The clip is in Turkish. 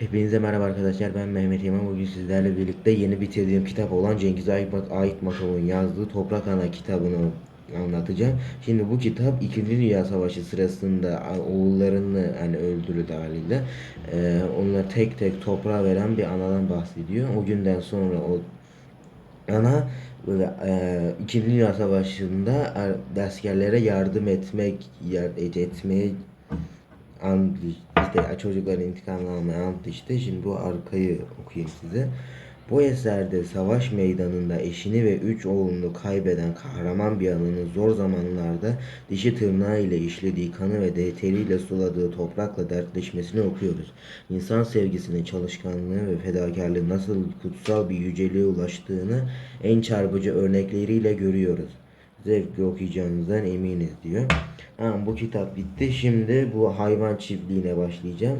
Hepinize merhaba arkadaşlar ben Mehmet Yaman bugün sizlerle birlikte yeni bitirdiğim kitap olan Cengiz Ait Makam'ın yazdığı Toprak Ana kitabını anlatacağım. Şimdi bu kitap 2. Dünya Savaşı sırasında oğullarını hani öldürüldü haliyle ee, onları tek tek toprağa veren bir anadan bahsediyor. O günden sonra o ana böyle e, İkinci Dünya Savaşı'nda er- askerlere yardım etmek yar- etmeye and işte çocukların intikamını almaya ant işte şimdi bu arkayı okuyayım size. Bu eserde savaş meydanında eşini ve üç oğlunu kaybeden kahraman bir anının zor zamanlarda dişi tırnağı ile işlediği kanı ve teriyle suladığı toprakla dertleşmesini okuyoruz. İnsan sevgisinin çalışkanlığı ve fedakarlığı nasıl kutsal bir yüceliğe ulaştığını en çarpıcı örnekleriyle görüyoruz. Zevkle okuyacağınızdan eminiz diyor. Ha, bu kitap bitti. Şimdi bu hayvan çiftliğine başlayacağım.